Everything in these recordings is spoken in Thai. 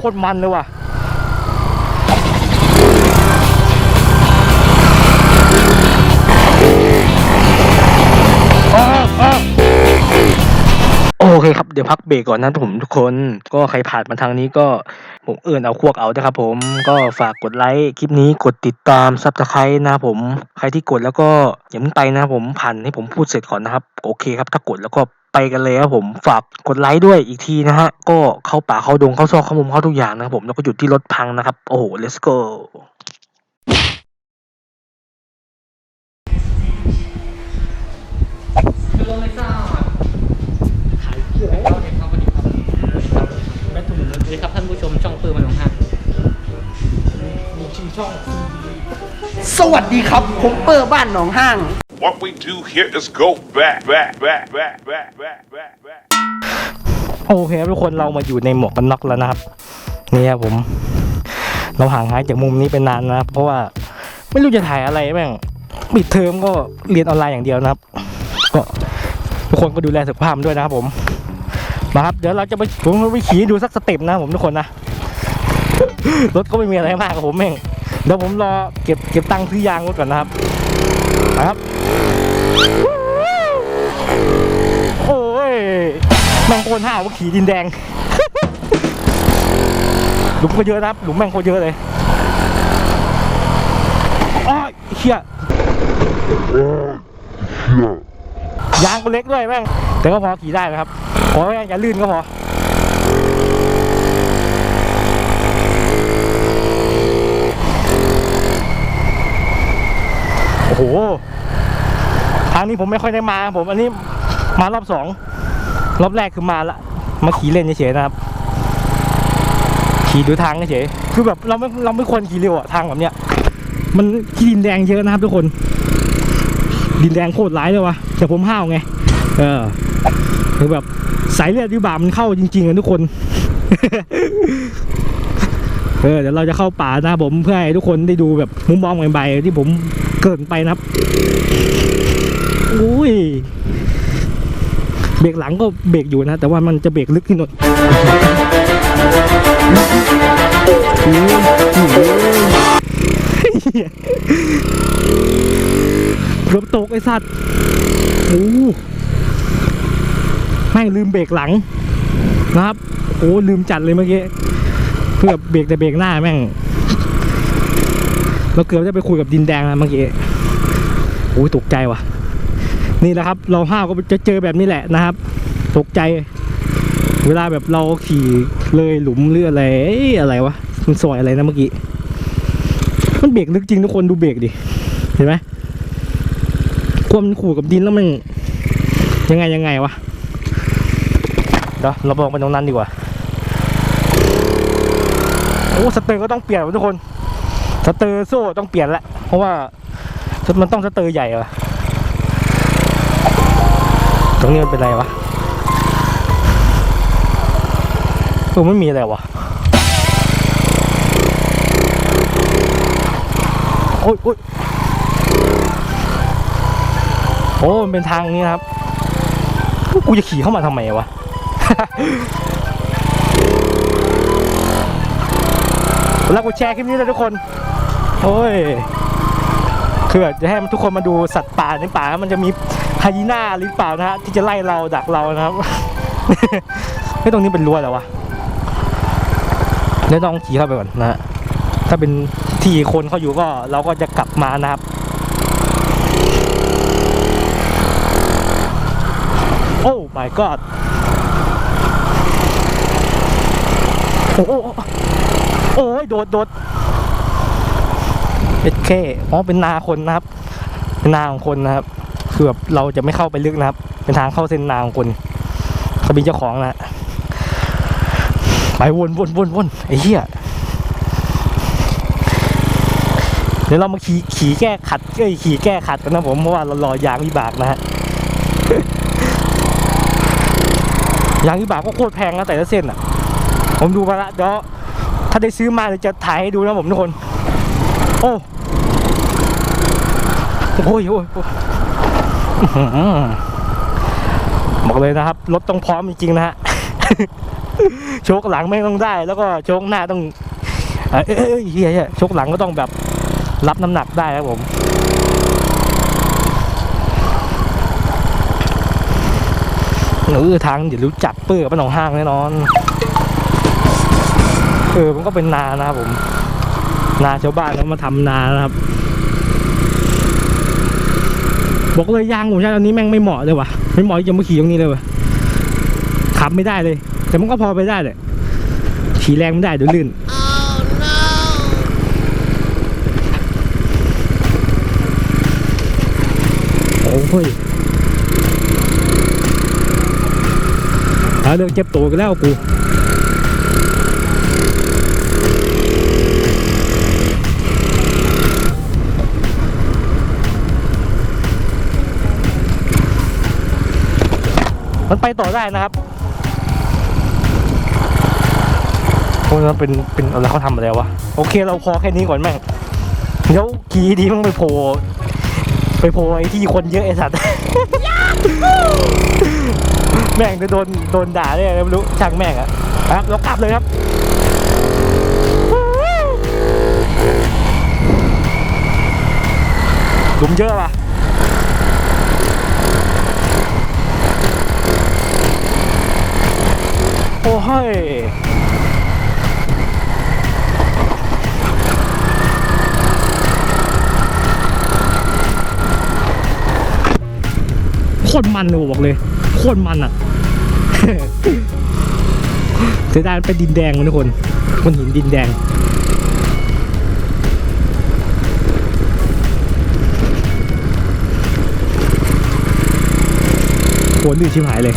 คตรมันเลยว่ะโอเคครับ เดี๋ยวพักเบรกก่อนนะผมทุกคนก็ใครผ่านมาทางนี้ก็ผมเอื่นเอาพวกเอานะครับผมก็ฝากกดไลค์คลิปนี้กดติดตามซับสไครต์นะผม ใครที่กดแล้วก็อย่าเพิ่งไปนะผมผ่านให้ผมพูดเสร็จก่อนนะครับ โอเคครับ ถ้ากดแล้วก็ ไปกันเลยครับผมฝากกดไลค์ด้วยอีกทีนะฮะ ก็เข้าป่าเข้าดงเข้าซอกเข้ามุมเข้าทุกอย่างนะครับผมแล้วก็หยุดที่รถพังนะครับ โอ้โห let's go คือลงไม่ทราบขายชื่ออะไรเราเนี่ยครับวันนี้ครับแบททูนสวัสดีครับท่านผู้ชมช่องปืนมันของห้างมีชื่อช่องสวัสดีครับ ผมเปอร์บ้านหนองห้าง What we do here is go back, back, back, back, back, back, back, back. โอเคครับทุกคนเรามาอยู่ในหมวกกันน็อกแล้วนะครับนี่ครับผม เราห่างหายจากมุมนี้ไปนานนะครับ เพราะว่าไม่รู้จะถ่ายอะไรแม่งปิดเทอมก็เรียนออนไลน์อย่างเดียวนะครับ ก็ทุกคนก็ดูแลสุขภาพด้วยนะครับผมมาครับเดี๋ยวเราจะไปผมไปขี่ดูสักสเต็ปนะผมทุกคนนะรถก็ไม่มีอะไรมากครับผมแม่งเดี๋ยวผมรอเก็บเก็บตังค์ซื้อยางรถก่อนนะครับ นะครับ โอ้ยแมงโคตรห้าวขี่ดินแดง หลุมก็เยอะนะครับ หลุมแมงโคตรเยอะเลยอ้อยเชี่ยยางก็เล็กด้วยแม่ง แต่ก็พอขี่ได้นะครับ ขอแค่อย่าลื่นก็พอโอ้โห ทางนี้ผมไม่ค่อยได้มาครับผมอันนี้มารอบสองรอบแรกคือมาละมาขี่เล่นเฉยๆนะครับ ขี่ดูทางเฉยคือแบบเราไม่เราไม่ควรขี่เร็วอะทางแบบเนี้ย มันที่ดินแดงเยอะนะครับทุกคน ดินแดงโคตรร้ายเลยวะแต่ผมห้าวไง เออคือแบบสายเลือดวิบากมันเข้าจริงๆอะทุกคน เออเดี๋ยวเราจะเข้าป่านะผมเพื่อให้ทุกคนได้ดูแบบมุมมองใหม่ๆที่ผมเกินไปนะครับ อุ้ย เบรกหลังก็เบรกอยู่นะ แต่ว่ามันจะเบรกลึกนิดหน่อยอุ้ยเกือบตกไอ้สัตว์โอ้แม่งลืมเบรกหลังนะครับ โอ้ลืมจัดเลยเมื่อกี้ เพื่อเบรกแต่เบรกหน้าแม่ง เราเกือบจะไปคุยกับดินแดงแล้วเมื่อกี้โอ้ยตกใจว่ะ นี่นะครับ เราห้าวก็จะเจอแบบนี้แหละนะครับ ตกใจ เวลาแบบเราขี่เลยหลุมหรืออะไรอ้อะไรวะมันซอยอะไรนะเมื่อกี้ มันเบรกลึกจริงทุกคนดูเบรกดิ เห็นไหมความขู่กับดินแล้วมันยังไงยังไงวะเดี๋ยวเราบอกไปตรงนั้นดีกว่าโอ้สเตอร์ก็ต้องเปลี่ยนทุกคน สเตอร์โซ่ต้องเปลี่ยนละเพราะว่ามันต้องสเตอร์ใหญ่อะ ตรงนี้มันเป็นไรวะตรงไม่มีอะไรวะโอ้ยโอ้ยโอ้มันเป็นทางนี้ครับ กูจะขี่เข้ามาทำไมวะ แล้วกูแชร์คลิปนี้เลยทุกคน โอ้ย คือแบบจะให้ทุกคนมาดูสัตว์ป่าในป่า มันจะมี ไฮยีน่าหรือเปล่านะฮะที่จะไล่เราดักเรานะครับไม่ตรงนี้เป็นรั้วแล้ววะเดี๋ยวต้องขี่เข้าไปก่อนนะฮะถ้าเป็นที่คนเขาอยู่ก็เราก็จะกลับมานะครับโอ้ my god โอ้โอ้โอ้ยโดดโดดเป็นแค่อ๋อเป็นนาคนนะครับ เป็นนาของคนนะครับ คือแบบเราจะไม่เข้าไปลึกนะครับ เป็นทางเข้าเส้นนางคนเขาเป็นเจ้าของนะฮะไปวนวนวนวนไอ้เหี้ยเดี๋ยวเรามาขี่ขี่แก้ขัดเอ้ยขี่แก้ขัดกันนะผมเพราะว่าเรารอยางวิบากนะฮะยางวิบากก็โคตรแพงนะแต่ละเส้นอะ ผมดูมาละเดี๋ยวถ้าได้ซื้อมาเดี๋ยวจะถ่ายให้ดูนะผมทุกคน โอ้โอ้ยโอ้ยโห บอกเลยนะครับ รถต้องพร้อมจริงๆนะฮะ โชคหลังไม่ต้องได้ แล้วก็โชคหน้าต้อง เอยเอยเอยเฮียโชคหลังก็ต้องแบบรับน้ำหนักได้ครับผมเออทางเดี๋ยวรู้จักเปื้อกับหนองห้างแน่นอน เออมันก็เป็นนานะครับผม นาชาวบ้านเขามาทำนานะครับ บอกเลยยางผมใช้ตอนนี้แม่งไม่เหมาะเลยว่ะ ไม่เหมาะที่จะมาขี่ตรงนี้เลยว่ะขับไม่ได้เลย แต่มันก็พอไปได้เลยขี่แรงไม่ได้เดี๋ยวลื่นโอ้ยเอาเรื่องเจ็บตัวกันแล้วกู มันไปต่อได้นะครับพวกนั้นเป็นเป็นอะไรเขาทำอะไรวะโอเคเราพอแค่นี้ก่อนแม่งเดี๋ยวขี่ดีมันไปโผล่ไปโผล่ไอ้ที่คนเยอะไอ้สัตว์แม่งจะโดนโดนด่าได้ไงไม่รู้ช่างแม่งอะครับเรากลับเลยครับหลุมเยอะป่ะ ฮ้ยโคตรมันเลยบอกเลยโคตรมันอะเสียดายเป็นดินแดงมันทุกคนมันหินดินแดงโหดื้อชิบหายเลย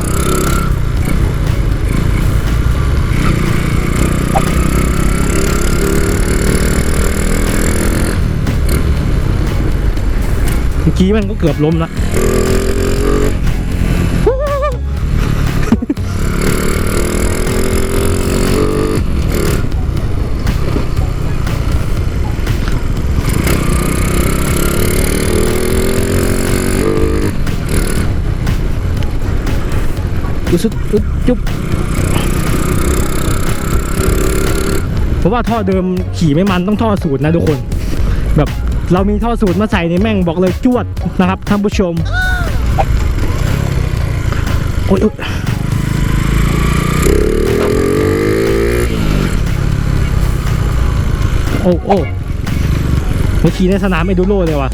กี้มันก็เกือบล้มละอุสุดอุดจุ๊บเพราะว่าท่อเดิมขี่ไม่มันต้องท่อสูตรนะทุกคน แบบ เรามีท่อสูตรมาใส่ในแม่งบอกเลยจวดนะครับท่านผู้ชมโอ๊ยโอ๊ยโอ้โอ้เมื่อขี่ในสนามไอดูโรเลยว่ะ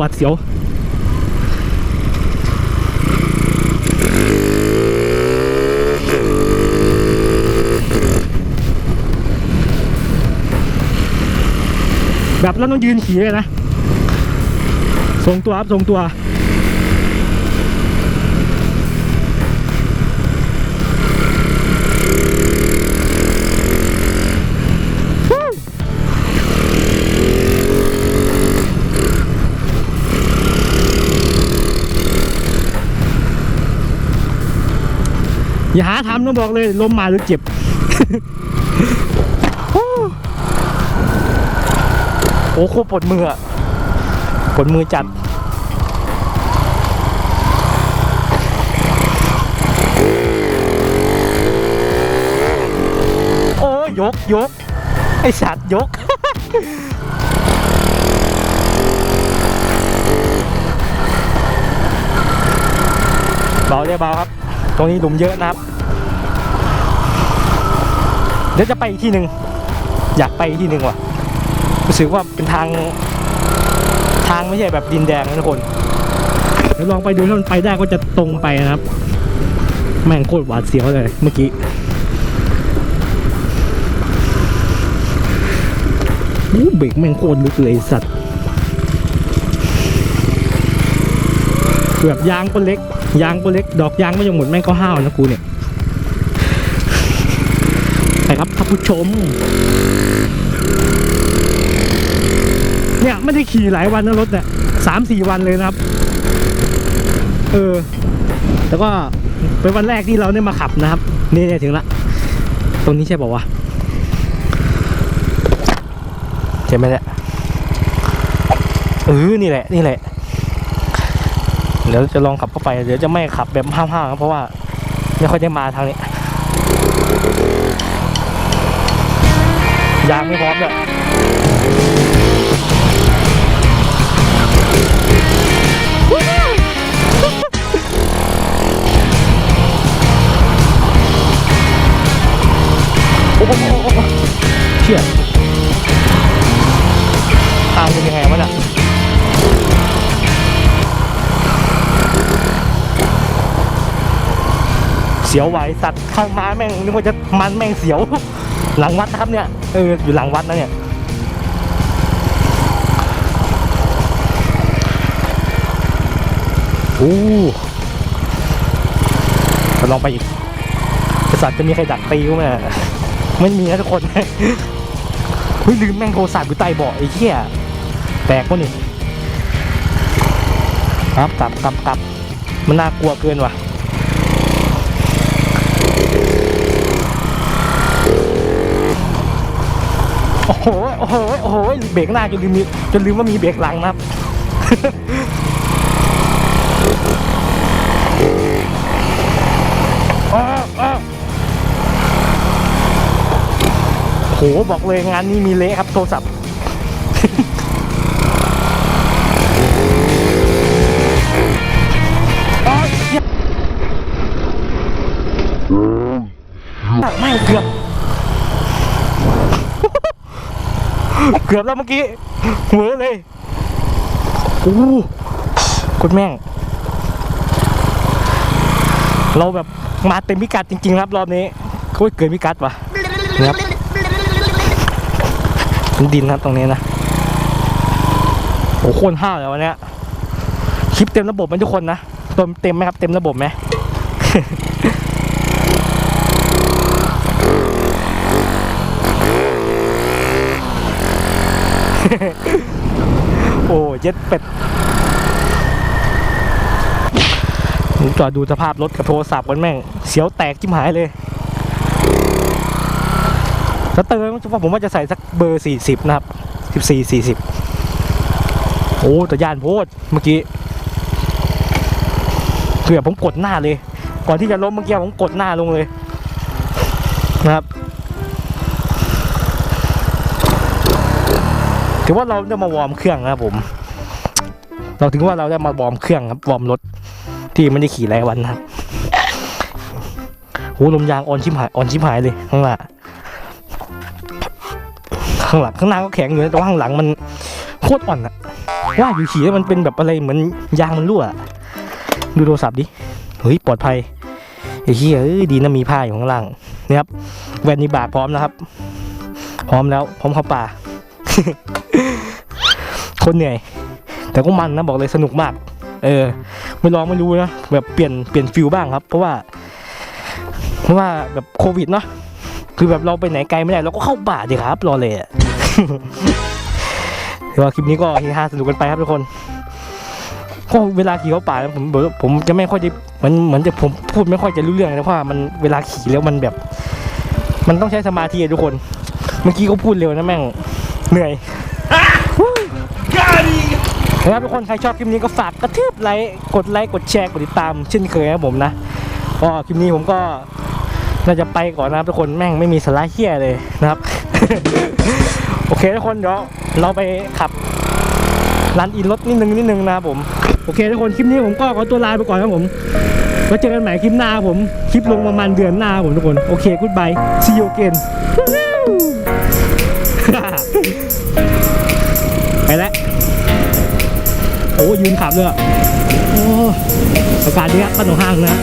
หวัดเสียวแบบเราต้องยืนขี่เลยนะ ส่งตัวครับส่งตัว อย่าหาทำต้องบอกเลยล้มมาหรือเจ็บโอ้โคตรปวดมืออะปวดมือจัดโอ้ยยกยกไอสัตว์ยกเบาได้เบาครับ ตรงนี้หลุมเยอะนะครับ เดี๋ยวจะไปอีกที่หนึ่งอยากไปอีกที่หนึ่งว่ะรู้สึกว่าเป็นทาง ทางไม่ใช่แบบดินแดงนะทุกคนเดี๋ยวลองไปดูถ้ามันไปได้ก็จะตรงไปนะครับ แม่งโคตรหวาดเสียวเลยเมื่อกี้อู้เบรกแม่งโคตรลึกเลยสัตว์แบบยางก็เล็ก ยางก็เล็ก ดอกยางไม่ยังหมดแม่งก็ห้าวนะกูเนี่ย ครับท่านผู้ชม เนี่ยไม่ได้ขี่หลายวันนะรถเนี่ยสามสี่วันเลยนะครับ เออ แล้วก็เป็นวันแรกที่เราได้มาขับนะครับ นี่เนี่ยถึงละ ตรงนี้ใช่ป่าวะใช่ไหมเนี่ยเออนี่แหละ นี่แหละ เดี๋ยวจะลองขับเข้าไป เดี๋ยวจะไม่ขับแบบห้าวๆครับเพราะว่าไม่ค่อยได้มาทางนี้ ยางไม่พร้อมเลยโอ้โหโอ้โหเชี่ยทางเป็นยังไงวะน่ะเสียวไหวสัตว์ข้างม้าแม่งนึกว่าจะมันแม่งเสียว หลังวัดนะครับเนี่ยเอออยู่หลังวัดนะเนี่ยโอ้จะลองไปอีกไอ้สัตว์จะมีใครดักตีกูไหมไม่มีนะทุกคนเฮ้ยลืมแม่งโทรศัพท์อยู่ใต้เบาะไอ้เหี้ยแปลกวะนี่ครับกลับกลับกลับมันน่ากลัวเกินว่ะ โอ้โห โอ้โห โอ้โห เบรกหน้าจนลืมมีจนลืมว่ามีเบรกหลังนะครับอ้าวอ้โห บอกเลยงานนี้มีเละครับโทรศัพท์อ้าวเหี้ยไม่เกือบ เกือบแล้วเมื่อกี้เหวอเลยโอ้กดแม่ง เราแบบมาเต็มพิกัดจริง ๆ ครับรอบนี้โอ้ยเกินพิกัดว่ะนะครับดินครับตรงนี้นะโอ้โหโคนห้าวเลยวันนี้คลิปเต็มระบบไหมทุกคนนะเต็มเต็มไหมครับ เต็มระบบไหม โอ้เย็ดเป็ดจอดดูสภาพรถกับโทรศัพท์กันแม่ง เสียวแตกจิ้มหายเลยสเตอร์ผมว่าจะใส่สักเบอร์สี่สิบนะครับสิบสี่สี่สิบโอ้แต่ยานโพดเมื่อกี้เกือบผมกดหน้าเลย ก่อนที่จะล้มเมื่อกี้ผมกดหน้าลงเลยนะครับ ถือว่าเราได้มาวอร์มเครื่องนะครับผม เราถึงว่าเราได้มาวอร์มเครื่องครับวอร์มรถที่ไม่ได้ขี่หลายวันนะครับโหลมยางอ่อนชิบหายอ่อนชิบหายเลยข้างหน้าข้างหลังข้างหน้าก็แข็งอยู่นะแต่ว่าข้างหลังมันโคตรอ่อนอะว่าอยู่ขี่แล้วมันเป็นแบบอะไรเหมือนยางมันรั่วดูโทรศัพท์ดิเฮ้ยปลอดภัยไอ้เหี้ยเอ้ยดีนะมีผ้าอยู่ข้างล่างนี่ครับแวนนีบากพร้อมนะครับ พร้อมแล้วพร้อมเข้าป่า คนเหนื่อย แต่ก็มันนะบอกเลยสนุกมาก เออ ไม่ลองไม่รู้นะแบบเปลี่ยนเปลี่ยนฟิลบ้างครับ เพราะว่า เพราะว่าแบบโควิดเนาะคือแบบเราไปไหนไกลไม่ได้เราก็เข้าป่าดีครับรอเลยอะว่าคลิปนี้ก็เฮฮาสนุกกันไปครับทุกคนก็เวลาขี่เข้าป่านะผมผมผมจะไม่ค่อยจะเหมือนเหมือนจะผมพูดไม่ค่อยจะรู้เรื่องนะเพราะว่ามันเวลาขี่แล้วมันแบบ มันต้องใช้สมาธิทุกคน เมื่อกี้ก็พูดเร็วนะแม่ง เหนื่อยนะครับทุกคน ใครชอบคลิปนี้ก็ฝากกระทืบไลค์ กดไลค์ กดแชร์ กดติดตามเช่นเคยนะครับผมนะก็คลิปนี้ผมก็น่าจะไปก่อนนะครับทุกคนแม่งไม่มีสาระเฮี้ยเลยนะครับ โอเคทุกคนเดี๋ยวเราไปขับรันอินรถนิดนึงนิดนึงนะครับผม โอเคทุกคนคลิปนี้ผมก็ขอตัวลาไปก่อนครับผมไว้เจอกันใหม่คลิปหน้าครับผม คลิปลงประมาณเดือนหน้าครับผมทุกคน โอเคกูดบาย see you again ไปแล้วโอ้ยืนขับเลยอะโอ้อากาศดีครับขนมห้างนะ